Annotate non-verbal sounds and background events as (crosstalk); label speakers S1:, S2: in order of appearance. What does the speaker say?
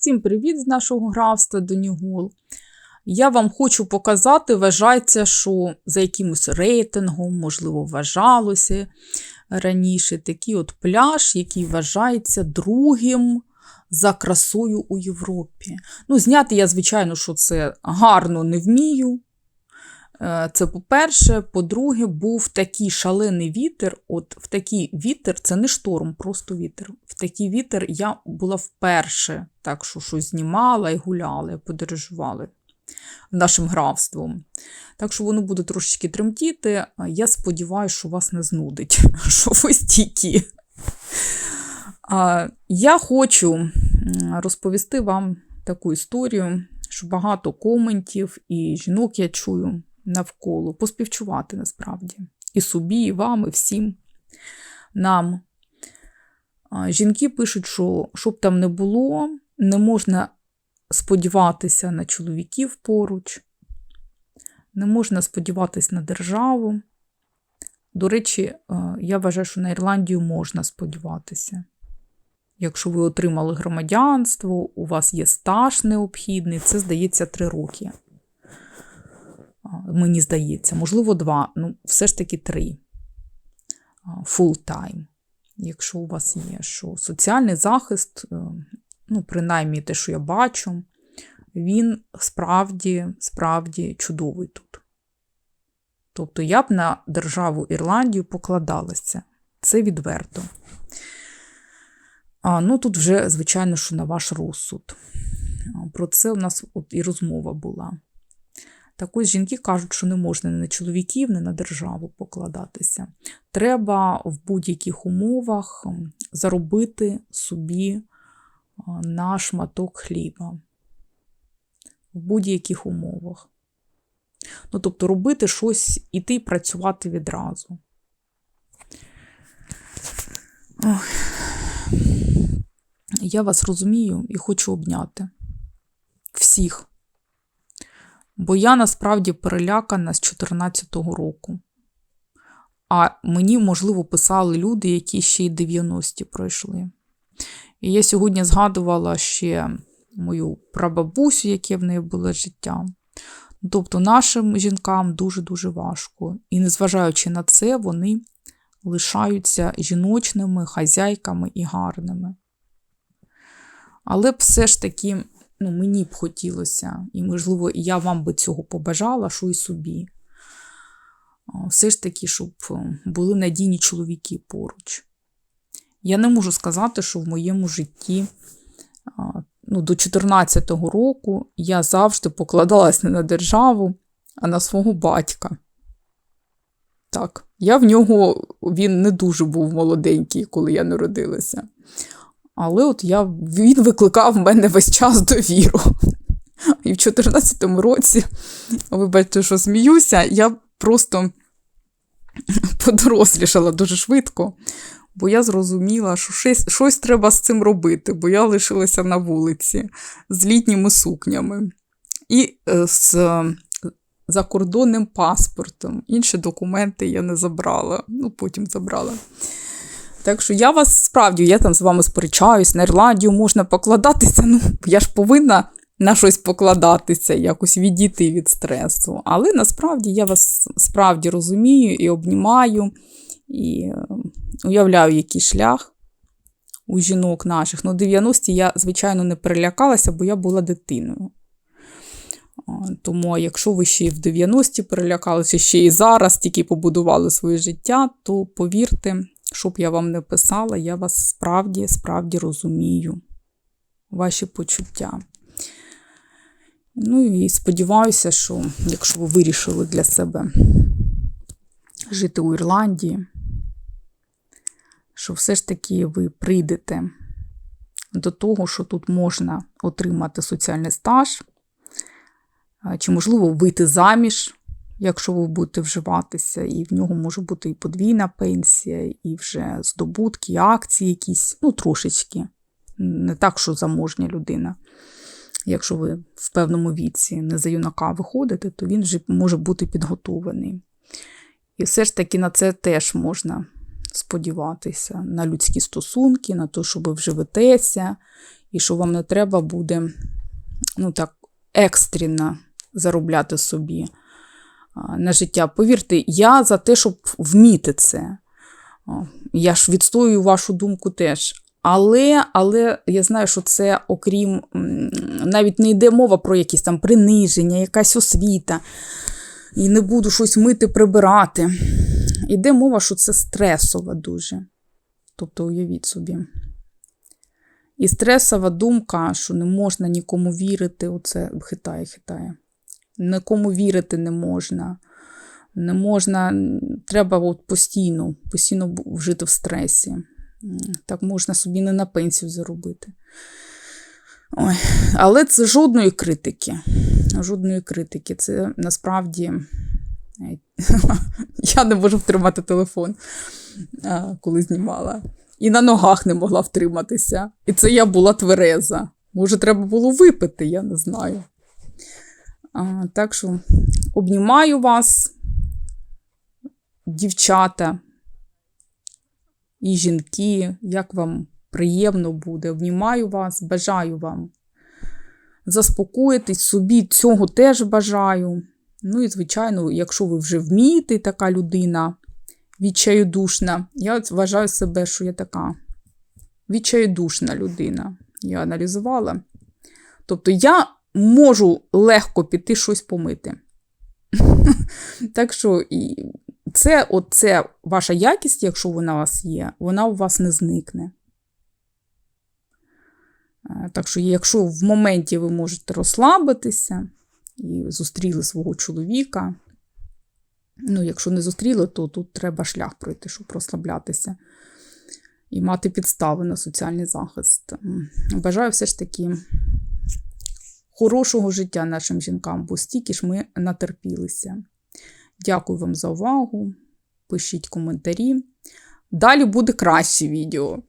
S1: Всім привіт з нашого графства Донігул. Я вам хочу показати, вважається, що за якимось рейтингом, можливо, вважалося раніше, такий от пляж, який вважається другим за красою у Європі. Ну, зняти я, звичайно, що це гарно не вмію. Е, Це по-перше. По-друге, був такий шалений вітер. От в такий вітер, це не шторм, просто вітер. В такий вітер я була вперше, так що щось знімала і гуляла, і подорожувала нашим графством. Так що воно буде трошечки тремтіти. Я сподіваюся, що вас не знудить, (laughs) що ви стійкі. Я хочу розповісти вам таку історію, що багато коментів і жінок я чую навколо, поспівчувати насправді. І собі, і вам, і всім нам. Жінки пишуть, що щоб там не було, не можна сподіватися на чоловіків поруч, не можна сподіватися на державу. До речі, я вважаю, що на Ірландію можна сподіватися. Якщо ви отримали громадянство, у вас є стаж необхідний, це здається три роки. Мені здається, можливо, два, ну, все ж таки три. Time. Якщо у вас є, що соціальний захист, е, ну, принаймні те, що я бачу, він справді, справді чудовий тут. Тобто я б на державу Ірландію покладалася. Це відверто. А, Ну, тут вже, звичайно, що на ваш розсуд. Про це у нас от і розмова була. Так ось жінки кажуть, що не можна ні на чоловіків, ні на державу покладатися. Треба в будь-яких умовах заробити собі на шматок хліба. В будь-яких умовах. Ну, тобто робити щось, іти і працювати відразу. Ох. Я вас розумію і хочу обняти всіх. Бо я насправді перелякана з 14-го року. А мені, можливо, писали люди, які ще й 90-ті пройшли. І я сьогодні згадувала ще мою прабабусю, яке в неї було життя. Тобто нашим жінкам дуже-дуже важко. І незважаючи на це, вони лишаються жіночними хазяйками і гарними. Але все ж таки, ну, мені б хотілося, і, можливо, я вам би цього побажала, що і собі. Все ж таки, щоб е, були надійні чоловіки поруч. Я не можу сказати, що в моєму житті ну, до 14-го року я завжди покладалась не на державу, а на свого батька. Так, я в нього, він не дуже був молоденький, коли я народилася. Але от я, він викликав в мене весь час довіру. І в 2014 році, ви бачите, що сміюся, я просто подорослішала дуже швидко, бо я зрозуміла, що щось, щось треба з цим робити, бо я лишилася на вулиці з літніми сукнями і е, з закордонним паспортом. Інші документи я не забрала, ну потім забрала. Так що я вас справді, я там з вами сперечаюсь, на Ірландію можна покладатися. Ну, я ж повинна на щось покладатися, якось відійти від стресу. Але насправді я вас справді розумію і обнімаю, і е, уявляю, який шлях у жінок наших. Ну, 90-ті я, звичайно, не перелякалася, бо я була дитиною. Тому, якщо ви ще в 90-ті перелякалися, ще і зараз тільки побудували своє життя, то повірте, щоб я вам не писала, я вас справді, справді розумію, ваші почуття. Ну і сподіваюся, що якщо ви вирішили для себе жити у Ірландії, що все ж таки ви прийдете до того, що тут можна отримати соціальний стаж, чи, можливо, вийти заміж, якщо ви будете вживатися, і в нього може бути і подвійна пенсія, і вже здобутки, акції якісь, ну, трошечки. Не так, що заможня людина. Якщо ви в певному віці не за юнака виходите, то він вже може бути підготований. І все ж таки на це теж можна сподіватися, на людські стосунки, на те, що ви вживетеся, і що вам не треба буде ну так, екстрено заробляти собі на життя. Повірте, я за те, щоб вміти це. Я ж відстоюю вашу думку теж. Але, але я знаю, що це, окрім, навіть не йде мова про якісь там приниження, якась освіта, і не буду щось мити, прибирати. Йде мова, що це стресова дуже. Тобто, уявіть собі. І стресова думка, що не можна нікому вірити, оце хитає, хитає. Нікому вірити не можна. Не можна, треба от постійно, постійно жити в стресі. Так можна собі не на пенсію заробити. Ой. Але це жодної критики. Жодної критики. Це насправді (laughs) я не можу втримати телефон, коли знімала. І на ногах не могла втриматися. І це я була твереза. Може, треба було випити, я не знаю. Так що обнімаю вас, дівчата і жінки, як вам приємно буде. Обнімаю вас, бажаю вам заспокоїтись, собі цього теж бажаю. Ну і, звичайно, якщо ви вже вмієте, така людина відчайдушна, я вважаю себе, що я така відчайдушна людина. Я аналізувала. Тобто я можу легко піти щось помити. (laughs) Так що і це, оце ваша якість, якщо вона у вас є, вона у вас не зникне. Е, Так що, якщо в моменті ви можете розслабитися і зустріли свого чоловіка, ну, якщо не зустріли, то тут треба шлях пройти, щоб розслаблятися і мати підстави на соціальний захист. Бажаю все ж таки хорошого життя нашим жінкам, бо стільки ж ми натерпілися. Дякую вам за увагу. Пишіть коментарі. Далі буде краще відео.